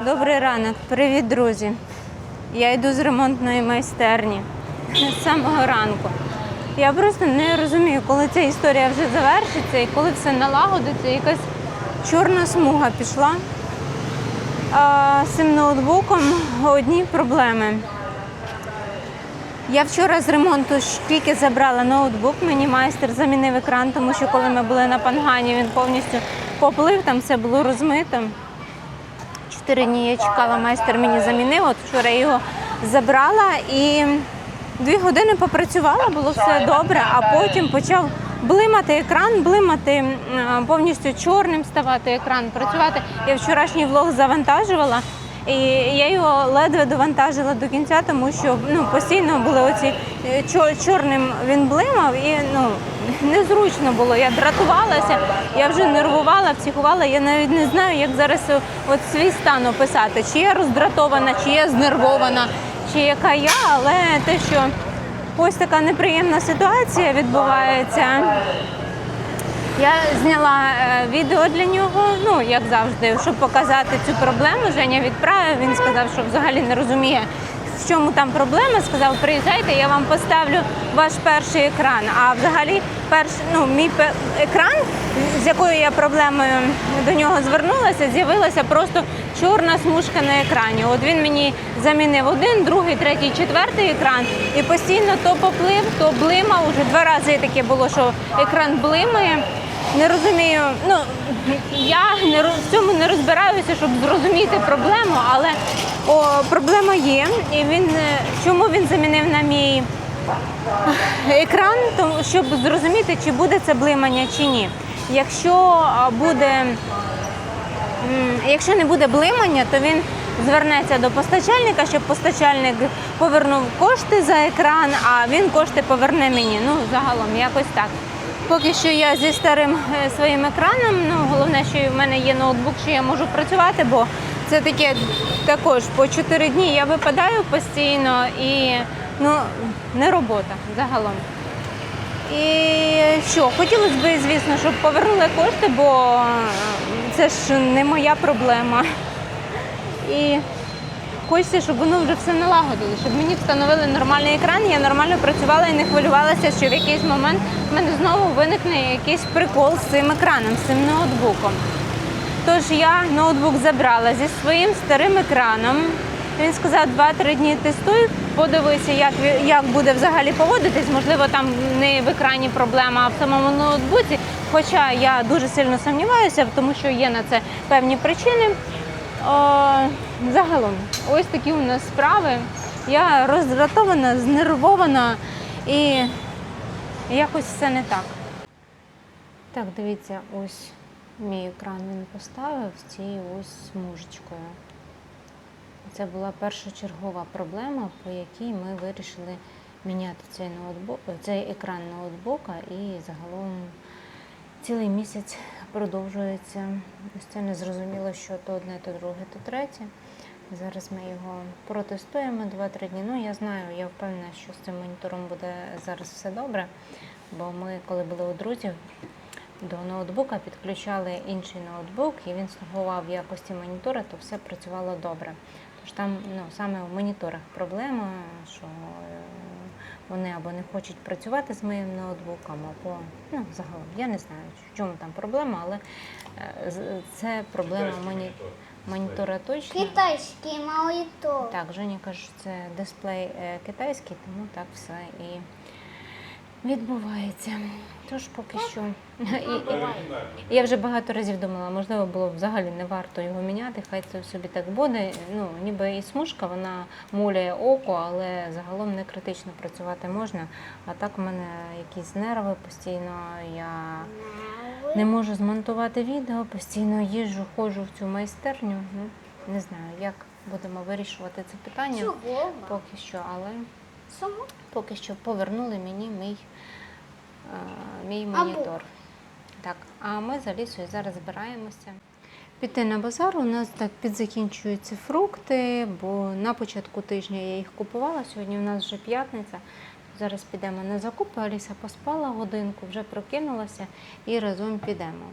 Добрий ранок, привіт, друзі. Я йду з ремонтної майстерні з самого ранку. Я просто не розумію, коли ця історія вже завершиться і коли все налагодиться, якась чорна смуга пішла. А з цим ноутбуком одні проблеми. Я вчора з ремонту тільки забрала ноутбук, мені майстер замінив екран, тому що коли ми були на пангані, він повністю поплив, там все було розмито. Чотири я чекала, майстер мені замінив. От вчора його забрала і дві години попрацювала, було все добре, а потім почав блимати екран, блимати повністю чорним ставати екран, працювати. Я вчорашній влог завантажувала. І я його ледве довантажила до кінця, тому що ну, постійно були оці е, чорним він блимав і ну, незручно було. Я дратувалася, я вже нервувала, психувала. Я навіть не знаю, як зараз от свій стан описати, чи я роздратована, чи я знервована, чи яка я, але те, що ось така неприємна ситуація відбувається. Я зняла е, відео для нього, ну як завжди, щоб показати цю проблему. Женя відправив. Він сказав, що взагалі не розуміє, в чому там проблема. Сказав, приїжджайте, я вам поставлю ваш перший екран. А взагалі, перший, ну, мій екран, з якою я проблемою до нього звернулася, з'явилася просто чорна смужка на екрані. От він мені замінив один, другий, третій, четвертий екран, і постійно то поплив, то блимав. Уже два рази таке було, що екран блимає. Не розумію. Ну я не в цьому не розбираюся, щоб зрозуміти проблему, але о, проблема є. І він е, чому він замінив на мій екран, тому щоб зрозуміти, чи буде це блимання чи ні. Якщо буде Якщо не буде блимання, то він звернеться до постачальника, щоб постачальник повернув кошти за екран, а він кошти поверне мені. Ну, загалом, якось так. Поки що я зі старим е, своїм екраном. Ну, головне, що в мене є ноутбук, що я можу працювати, бо це таке також по 4 дні я випадаю постійно і ну, не робота загалом. І що, хотілося б, звісно, щоб повернули кошти, бо це ж не моя проблема. І хочеться, щоб воно вже все налагодили, щоб мені встановили нормальний екран, я нормально працювала і не хвилювалася, що в якийсь момент в мене знову виникне якийсь прикол з цим екраном, з цим ноутбуком. Тож я ноутбук забрала зі своїм старим екраном. Він сказав, 2-3 дні тестуй, подивися, як, як буде взагалі поводитись. Можливо, там не в екрані проблема, а в самому ноутбуці. Хоча я дуже сильно сумніваюся, тому що є на це певні причини. О, загалом, ось такі у нас справи. Я роздратована, знервована і якось все не так. Так, дивіться, ось мій екран він поставив з цією ось смужечкою. Це була першочергова проблема, по якій ми вирішили міняти цей ноутбук, цей екран ноутбука і загалом цілий місяць продовжується. Ось це незрозуміло, що то одне, то друге, то третє. Зараз ми його протестуємо 2-3 дні. Ну, я знаю, я впевнена, що з цим монітором буде зараз все добре. Бо ми, коли були у друзів, до ноутбука підключали інший ноутбук, і він слугував в якості монітора, то все працювало добре. Тож там ну, саме в моніторах проблема, що е, вони або не хочуть працювати з моїм ноутбуком, або ну, загалом я не знаю, в чому там проблема, але е, з- це проблема моні... монітора точно. Китайський монітор. Так, Женя каже, що це дисплей е, китайський, тому так все і відбувається. Тож поки що. І, і, я вже багато разів думала, можливо, було б взагалі не варто його міняти, хай це собі так буде. Ну, ніби і смужка, вона муляє око, але загалом не критично працювати можна. А так у мене якісь нерви постійно. Я не можу змонтувати відео, постійно їжджу, ходжу в цю майстерню. Ну, не знаю, як будемо вирішувати це питання поки що, але поки що повернули мені мій, мій монітор. Так, а ми з Алісою зараз збираємося. Піти на базар. У нас так підзакінчуються фрукти, бо на початку тижня я їх купувала. Сьогодні у нас вже п'ятниця. Зараз підемо на закупи. Аліса поспала годинку, вже прокинулася і разом підемо.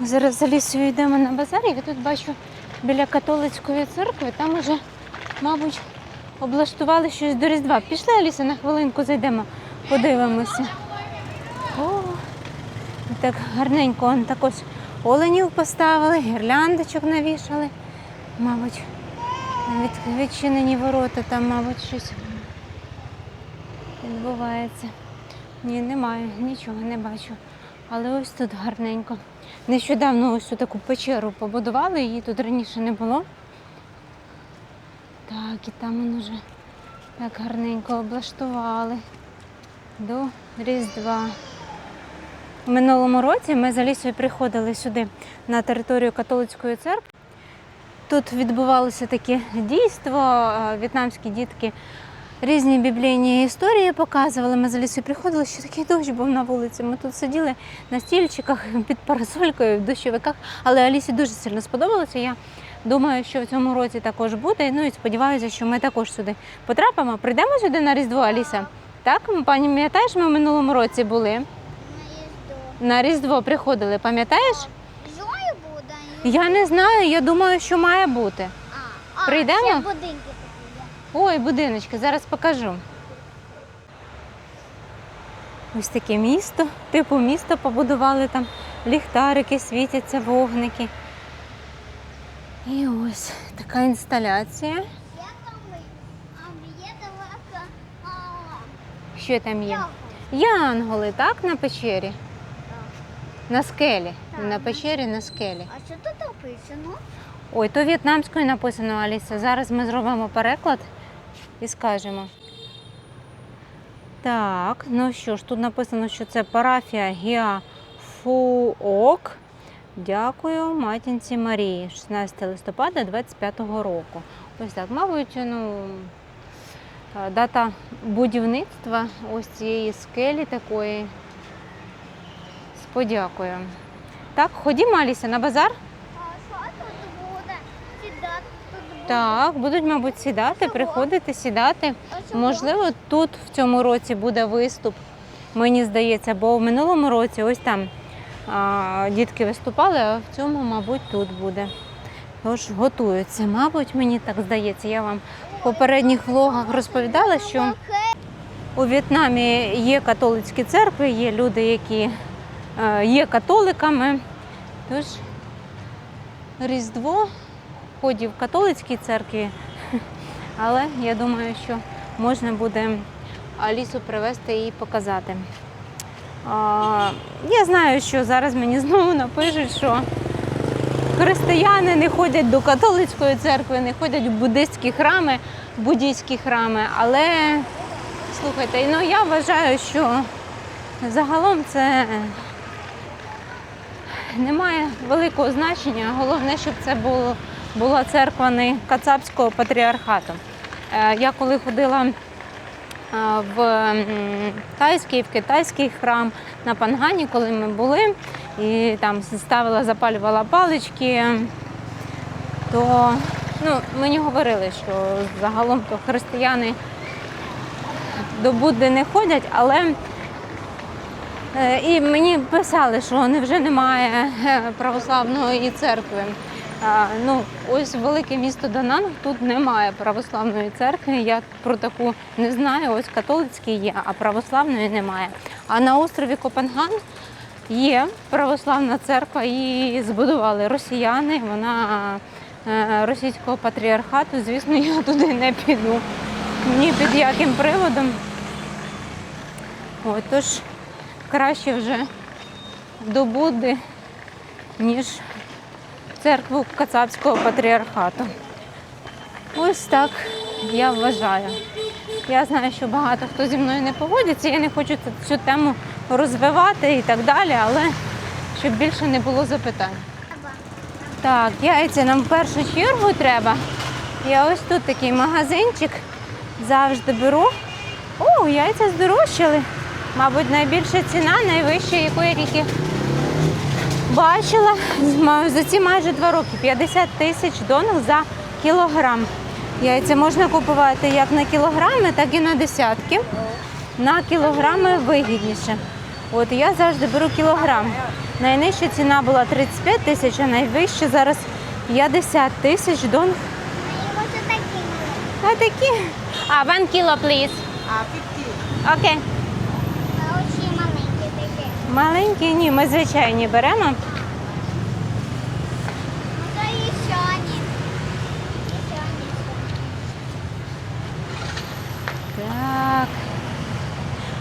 Зараз за лісою йдемо на базар, і я тут бачу біля католицької церкви, там уже, мабуть, облаштували щось до Різдва. Пішли, Аліса, на хвилинку зайдемо, подивимося. О, так гарненько он так ось оленів поставили, гірляндочок навішали. Мабуть, від, відчинені ворота, там, мабуть, щось відбувається. Ні, немає, нічого не бачу. Але ось тут гарненько. Нещодавно ось таку печеру побудували, її тут раніше не було. Так, і там воно вже так гарненько облаштували до Різдва. У минулому році ми за лісою приходили сюди на територію католицької церкви. Тут відбувалося таке дійство, е, в'єтнамські дітки різні біблійні історії показували. Ми за лісою приходили, що такий дощ був на вулиці. Ми тут сиділи на стільчиках під парасолькою в дощовиках, але Алісі дуже сильно сподобалося. Я думаю, що в цьому році також буде. Ну і сподіваюся, що ми також сюди потрапимо. Прийдемо сюди на Різдво, Аліса. Так, пані, пам'ятаєш, ми в минулому році були. На їзду. На Різдво приходили, пам'ятаєш? Зою буде. Я не знаю, я думаю, що має бути. А, а, Прийдемо? Ще будинки такі є. Ой, будиночки, зараз покажу. Ось таке місто, типу місто побудували там ліхтарики, світяться вогники. І ось така інсталяція. Є там, а, є далеко, а, Що там є? Янголи, так, на печері? На скелі. На печері, на скелі. А що тут написано? Ой, то в'єтнамською написано, Аліса. Зараз ми зробимо переклад і скажемо. Так, ну що ж, тут написано, що це парафія Гіафуок. Дякую матінці Марії, 16 листопада 25-го року. Ось так, мабуть, ну, дата будівництва ось цієї скелі такої. З подякою. Так, ходімо, Аліся, на базар. Так, будуть, мабуть, сідати, приходити, сідати. Можливо, тут в цьому році буде виступ, мені здається, бо в минулому році ось там а, дітки виступали, а в цьому, мабуть, тут буде. Тож готуються. Мабуть, мені так здається. Я вам в попередніх влогах розповідала, що у В'єтнамі є католицькі церкви, є люди, які е, є католиками. Тож Різдво ході в католицькій церкві, але я думаю, що можна буде Алісу привезти і показати. Я знаю, що зараз мені знову напишуть, що християни не ходять до католицької церкви, не ходять в буддистські храми, буддійські храми, але слухайте, ну я вважаю, що загалом це не має великого значення. Головне, щоб це було, була церква не Кацапського патріархату. Е, Я коли ходила е, в тайський, в китайський храм на Пангані, коли ми були, і там ставила, запалювала палички, то ну, мені говорили, що загалом то християни до Будди не ходять, але Е, І мені писали, що невже немає е, православної церкви. Ну, ось велике місто Дананг, тут немає православної церкви. Я про таку не знаю. Ось католицький є, а православної немає. А на острові Копенган є православна церква, її збудували росіяни. Вона е, російського патріархату. Звісно, я туди не піду ні під яким приводом. Ось, тож краще вже до Будди, ніж церкву Кацапського патріархату. Ось так я вважаю. Я знаю, що багато хто зі мною не погодиться, я не хочу цю тему розвивати і так далі, але щоб більше не було запитань. Так, яйця нам в першу чергу треба. Я ось тут такий магазинчик завжди беру. О, яйця здорожчали. Мабуть, найбільша ціна, найвища, яку я тільки бачила за ці майже два роки. 50 тисяч донг за кілограм. Яйця можна купувати як на кілограми, так і на десятки. На кілограми вигідніше. От я завжди беру кілограм. Найнижча ціна була 35 тисяч, а найвища зараз 50 тисяч дон. А такі. А one kilo, please. А очі Окей. такі. Маленькі, ні, ми звичайні беремо. Ну то і сьогодні. І сьогодні. Так.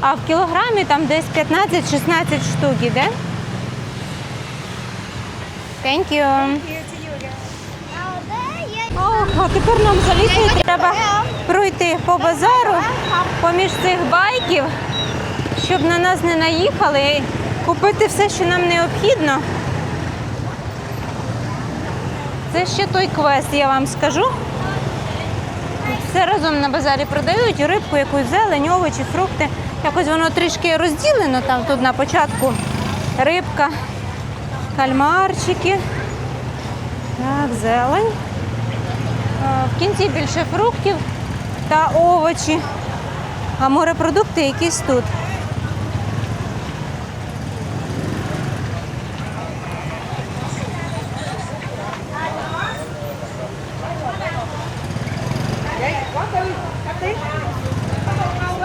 А в кілограмі там десь 15-16 штук іде. Thank you. Ох, а тепер нам залізти треба пройти по базару поміж цих байків, щоб на нас не наїхали і купити все, що нам необхідно. Це ще той квест, я вам скажу. Все разом на базарі продають рибку, якусь зелень, овочі, фрукти. Якось воно трішки розділено. Там тут на початку рибка, кальмарчики. Так, зелень. В кінці більше фруктів та овочі. А морепродукти якісь тут.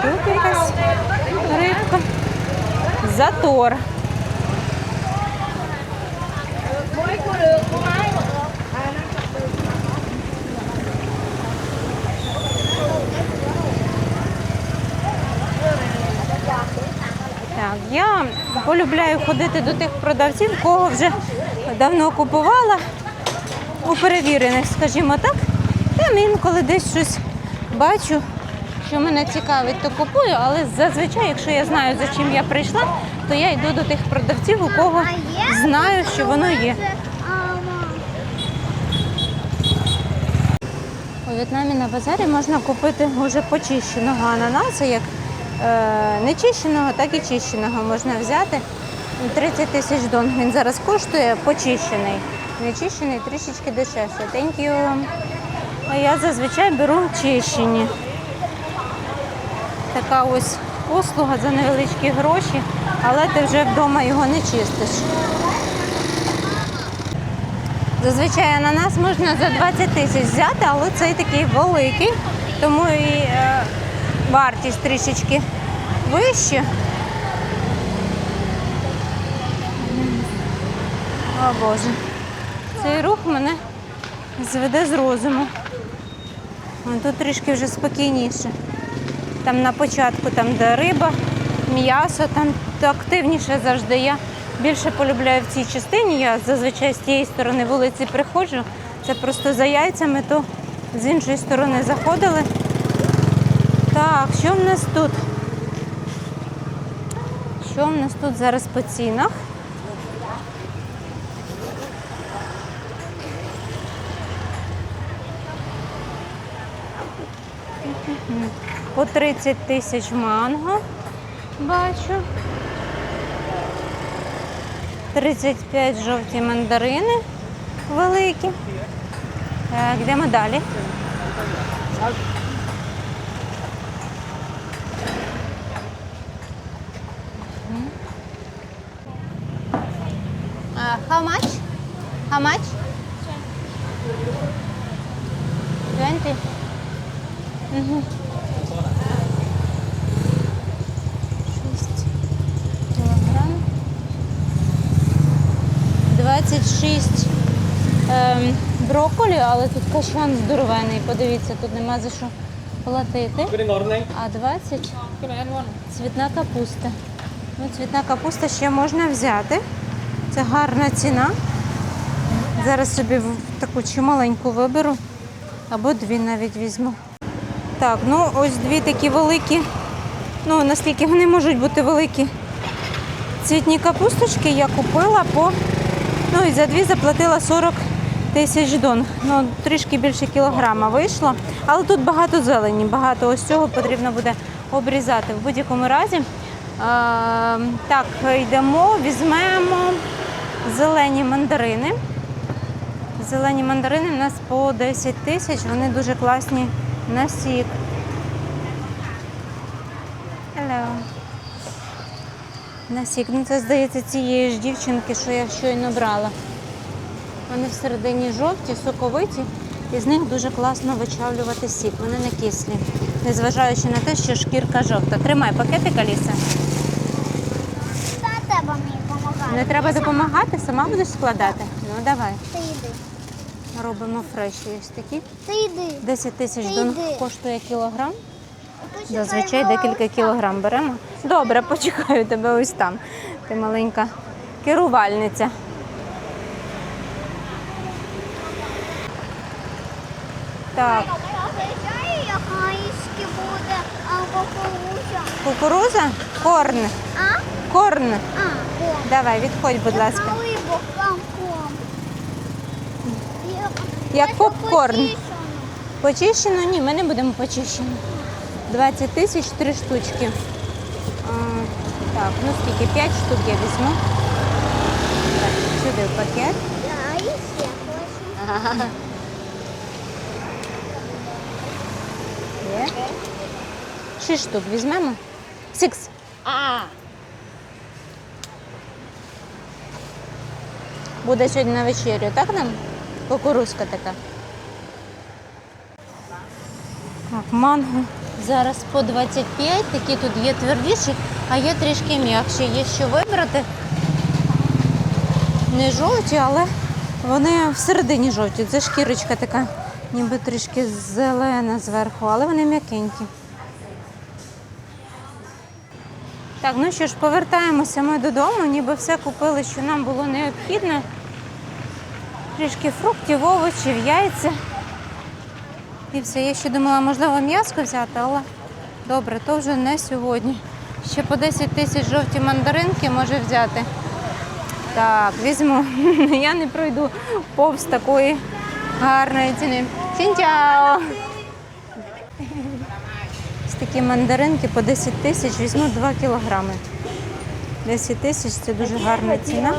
Тут якась рибка. Затор. Так, я полюбляю ходити до тих продавців, кого вже давно купувала у перевірених, скажімо так. Там інколи десь щось бачу, що мене цікавить, то купую, але зазвичай, якщо я знаю, за чим я прийшла, то я йду до тих продавців, у кого знаю, що воно є. У В'єтнамі на базарі можна купити вже почищеного ананаса, як е, нечищеного, так і чищеного можна взяти. 30 тисяч дон. Він зараз коштує почищений. Нечищений трішечки дешевше. Thank you. А я зазвичай беру чищені. Така ось послуга за невеличкі гроші, але ти вже вдома його не чистиш. Зазвичай ананас можна за 20 тисяч взяти, але цей такий великий, тому і е, вартість трішечки вища. О Боже. Цей рух мене зведе з розуму. Тут трішки вже спокійніше. Там на початку, там де риба, м'ясо, там то активніше завжди. Я більше полюбляю в цій частині. Я зазвичай з тієї сторони вулиці приходжу. Це просто за яйцями, то з іншої сторони заходили. Так, що в нас тут? Що в нас тут зараз по цінах? По 30 тисяч манго бачу. 35 жовті мандарини великі. Так, йдемо далі. 26 ем, брокколі, але тут кашан здоровений. Подивіться, тут нема за що платити. А 20 цвітна капуста. Ну, цвітна капуста ще можна взяти. Це гарна ціна. Зараз собі таку чималеньку виберу, або дві навіть візьму. Так, ну ось дві такі великі. Ну, наскільки вони можуть бути великі. Цвітні капусточки я купила по. Ну і за дві заплатила 40 тисяч дон. Ну, трішки більше кілограма вийшло. Але тут багато зелені, багато ось цього потрібно буде обрізати. В будь-якому разі. Е, так, йдемо, візьмемо зелені мандарини. Зелені мандарини у нас по 10 тисяч, вони дуже класні на сік. Hello. На сік. Ну це здається цієї ж дівчинки, що я щойно брала. Вони всередині жовті, соковиті, і з них дуже класно вичавлювати сік. Вони не кислі, незважаючи на те, що шкірка жовта. Тримай пакетик, Аліса. Та треба мені допомагати. Не треба допомагати, сама будеш складати. Ну давай. Ти йди. Робимо фреші ось такі. Ти йди. 10 тисяч Ти дон коштує кілограм. Зазвичай декілька кілограм беремо. Добре, почекаю тебе ось там. Ти маленька керувальниця. Так, кукуруза? Корн. А? Корн. А, о. Давай, відходь, будь ласка. Як попкорн. Почищено? Ні, ми не будемо почищено. 20 тисяч три штучки. А, так, ну скільки? 5 штук я візьму. Так, сюди в пакет. Да, і ще хочу. Шість штук візьмемо. Сікс. Буде сьогодні на вечерю, так нам? Кукурузка така. Так, манго. Зараз по 25, такі тут є твердіші, а є трішки м'якші. Є що вибрати. Не жовті, але вони всередині жовті. Це шкірочка така, ніби трішки зелена зверху, але вони м'якенькі. Так, ну що ж, повертаємося ми додому, ніби все купили, що нам було необхідно. Трішки фруктів, овочів, яйця. І все. Я ще думала, можливо, м'яско взяти, але добре, то вже не сьогодні. Ще по 10 тисяч жовті мандаринки може взяти. Так, візьму. Я не пройду повз такої гарної ціни. Сінчао! Ось такі мандаринки по 10 тисяч, візьму 2 кілограми. 10 тисяч це дуже гарна ціна.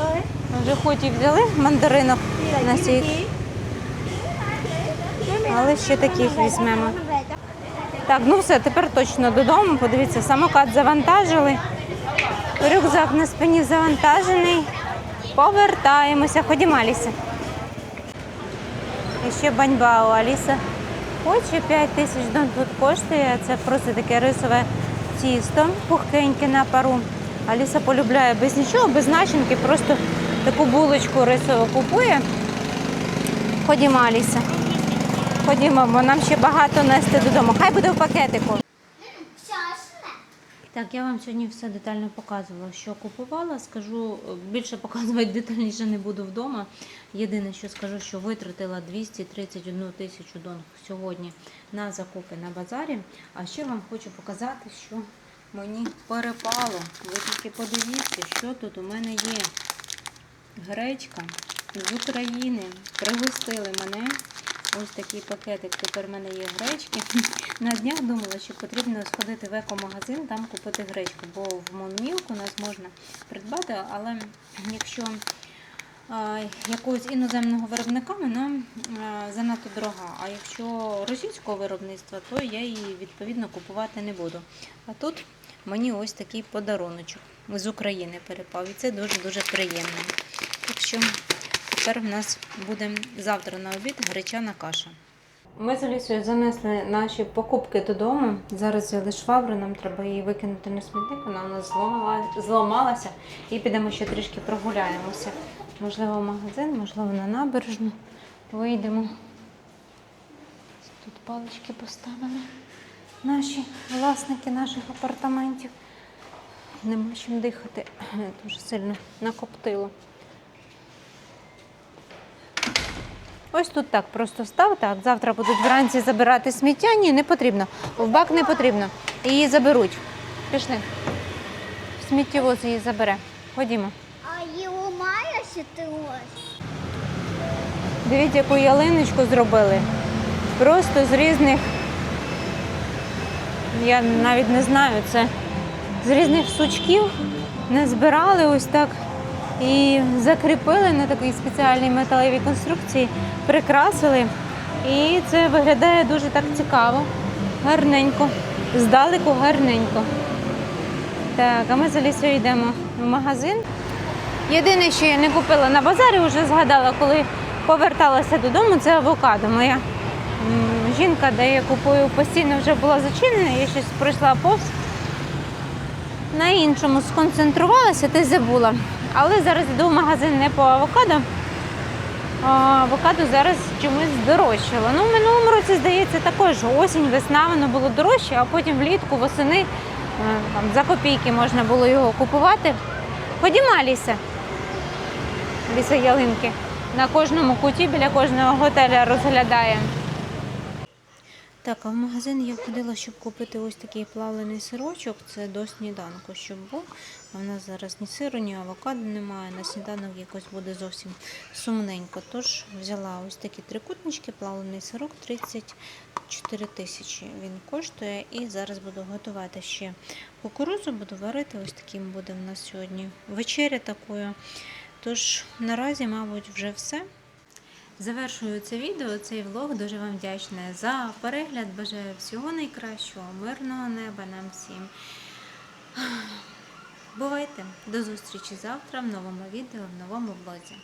Вже хоч і взяли мандаринок на сік, але ще таких візьмемо. Так, ну все, тепер точно додому. Подивіться, самокат завантажили. Рюкзак на спині завантажений. Повертаємося. Ходімо, Аліса. І ще баньбао. Аліса хоче 5 тисяч дон тут коштує. Це просто таке рисове тісто, пухкеньке на пару. Аліса полюбляє без нічого, без начинки, просто таку булочку рисову купує. Ходімо, Аліса. Ходімо, бо нам ще багато нести додому. Хай буде в пакетику. Так, я вам сьогодні все детально показувала, що купувала. Скажу, більше показувати детальніше не буду вдома. Єдине, що скажу, що витратила 231 тисячу дон сьогодні на закупи на базарі. А ще вам хочу показати, що мені перепало. Ви тільки подивіться, що тут у мене є. Гречка з України. Пригостили мене. Ось такий пакетик. Тепер в мене є гречки. На днях думала, що потрібно сходити в екомагазин, там купити гречку, бо в Монмілку нас можна придбати, але якщо якогось іноземного виробника, вона занадто дорога. А якщо російського виробництва, то я її відповідно купувати не буду. А тут мені ось такий подаруночок з України перепав. І це дуже-дуже приємно. Так що тепер в нас буде завтра на обід гречана каша. Ми з Алісою занесли наші покупки додому. Зараз взяли швабру, нам треба її викинути на смітник. Вона у нас зламала, зламалася. І підемо ще трішки прогуляємося. Можливо, в магазин, можливо, на набережну. Вийдемо. Тут палички поставили. Наші власники наших апартаментів. Нема чим дихати. Дуже сильно накоптило. Ось тут так просто став. Так, завтра будуть вранці забирати сміття. Ні, не потрібно. В бак не потрібно. Її заберуть. Пішли. Сміттєвоз її забере. Ходімо. А його має ще ти ось? Дивіться, яку ялиночку зробили. Просто з різних. Я навіть не знаю, це з різних сучків не збирали ось так і закріпили на такій спеціальній металевій конструкції, прикрасили. І це виглядає дуже так цікаво, гарненько, здалеку гарненько. Так, а ми з Алісою йдемо в магазин. Єдине, що я не купила на базарі, вже згадала, коли поверталася додому, це авокадо. Моя жінка, де я купую постійно, вже була зачинена, я щось пройшла повз. На іншому сконцентрувалася, ти забула. Але зараз йду в магазин не по авокадо. А авокадо зараз чомусь здорожчало. Ну, в минулому році, здається, також осінь, весна воно було дорожче, а потім влітку, восени е, там, за копійки можна було його купувати. Ходімо, Аліса. Ліса ялинки. На кожному куті біля кожного готеля розглядає. Так, а в магазин я ходила, щоб купити ось такий плавлений сирочок. Це до сніданку, щоб був. А в нас зараз ні сиру, ні авокадо немає. На сніданок якось буде зовсім сумненько. Тож взяла ось такі трикутнички, плавлений сирок 34 тисячі він коштує. І зараз буду готувати ще кукурузу, буду варити. Ось таким буде в нас сьогодні вечеря такою. Тож наразі, мабуть, вже все. Завершую це відео, цей влог. Дуже вам вдячна за перегляд. Бажаю всього найкращого, мирного неба нам всім. Бувайте! До зустрічі завтра в новому відео, в новому влозі.